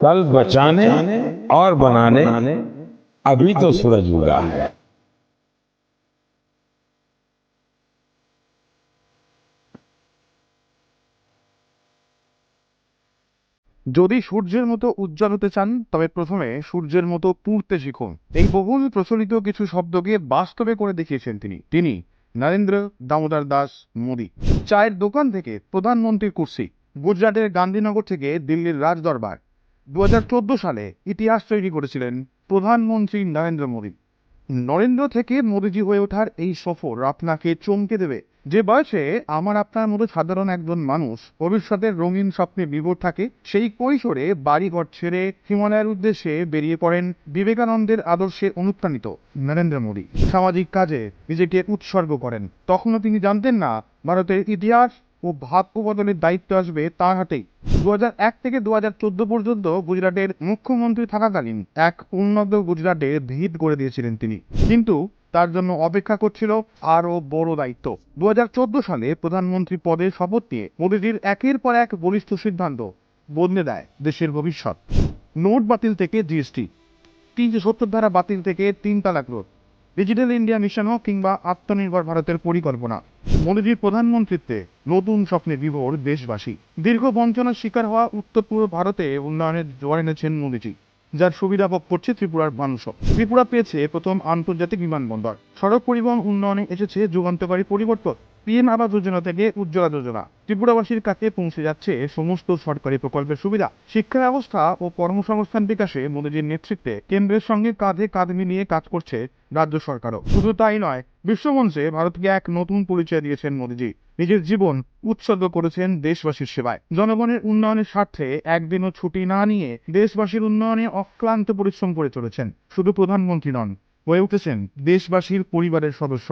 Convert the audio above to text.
कल बचाने और बनाने अभी तो सूरज उगा है যদি সূর্যের মতো উজ্জ্বল হতে চান তবে প্রথমে সূর্যের মতো পুড়তে শিখুন এই বহুল প্রচলিত কিছু শব্দকে বাস্তবে করে দেখিয়েছেন তিনি তিনি নরেন্দ্র দামোদর দাস মোদী চায়ের দোকান থেকে প্রধানমন্ত্রীর কুর্সি গুজরাটের গান্ধীনগর থেকে দিল্লির রাজদরবার দুহাজার চোদ্দ সালে ইতিহাস তৈরি করেছিলেন প্রধানমন্ত্রী নরেন্দ্র মোদী। নরেন্দ্র থেকে মোদীজি হয়ে ওঠার এই সফর আপনাকে চমকে দেবে যে বয়সে আমার আপনার মতো সাধারণ একজন মানুষ ভবিষ্যতের রঙিন স্বপ্নে বিভোর থাকে, সেই কৈশোরে বাড়িঘর ছেড়ে হিমালয়ের উদ্দেশ্যে বেরিয়ে পড়েন বিবেকানন্দের আদর্শে অনুপ্রাণিত নরেন্দ্র মোদী। সামাজিক কাজে নিজেকে উৎসর্গ করেন। তখনও তিনি জানতেন না, ভারতের ইতিহাস ও ভাগ্য বদলের দায়িত্ব আসবে তার হাতেই। দু থেকে দু পর্যন্ত গুজরাটের মুখ্যমন্ত্রী থাকাকালীন এক উন্নত গুজরাটে ভিত করে দিয়েছিলেন তিনি। কিন্তু তার জন্য অপেক্ষা করছিল আরও বড় দায়িত্ব। দু হাজার চোদ্দ সালে প্রধানমন্ত্রী পদে শপথ নিয়ে মোদীজির একের পর এক বলিষ্ঠ সিদ্ধান্ত বদলে দেয় দেশের ভবিষ্যৎ। নোট বাতিল থেকে জিএসটি। তিনশো সত্তর ধারা বাতিল থেকে তিন তালাক রোধ। ডিজিটাল ইন্ডিয়া মিশনও কিংবা আত্মনির্ভর ভারতের পরিকল্পনা। মোদীজির প্রধানমন্ত্রীত্বে নতুন স্বপ্নে বিভোর দেশবাসী। দীর্ঘ বঞ্চনার শিকার হওয়া উত্তর পূর্ব ভারতে উন্নয়নের জোয়ার এনেছেন মোদীজি, যার সুবিধা ভোগ করছে ত্রিপুরার মানুষও। ত্রিপুরা পেয়েছে প্রথম আন্তর্জাতিক বিমানবন্দর। সড়ক পরিবহন উন্নয়নে এসেছে যুগান্তকারী পরিবর্তন। পিএম আবাস যোজনা থেকে উজ্জ্বলা যোজনা। ত্রিপুরাবাসীর কাছে পৌঁছে যাচ্ছে সমস্ত সরকারি প্রকল্পের সুবিধা। শিক্ষা ব্যবস্থা ও কর্মসংস্থান বিকাশে মোদীজির নেতৃত্বে কেন্দ্রের সঙ্গে কাঁধে কাঁধ মিলিয়ে কাজ করছে রাজ্য সরকারও। শুধু তাই নয় বিশ্বমঞ্চে ভারতকে এক নতুন পরিচয় দিয়েছেন মোদীজি। নিজের জীবন উৎসর্গ করেছেন দেশবাসীর সেবায়। জনগণের উন্নয়নের স্বার্থে একদিনও ছুটি না নিয়ে দেশবাসীর উন্নয়নে অক্লান্ত পরিশ্রম করে চলেছেন। শুধু প্রধানমন্ত্রী নন, হয়ে উঠেছেন দেশবাসীর পরিবারের সদস্য।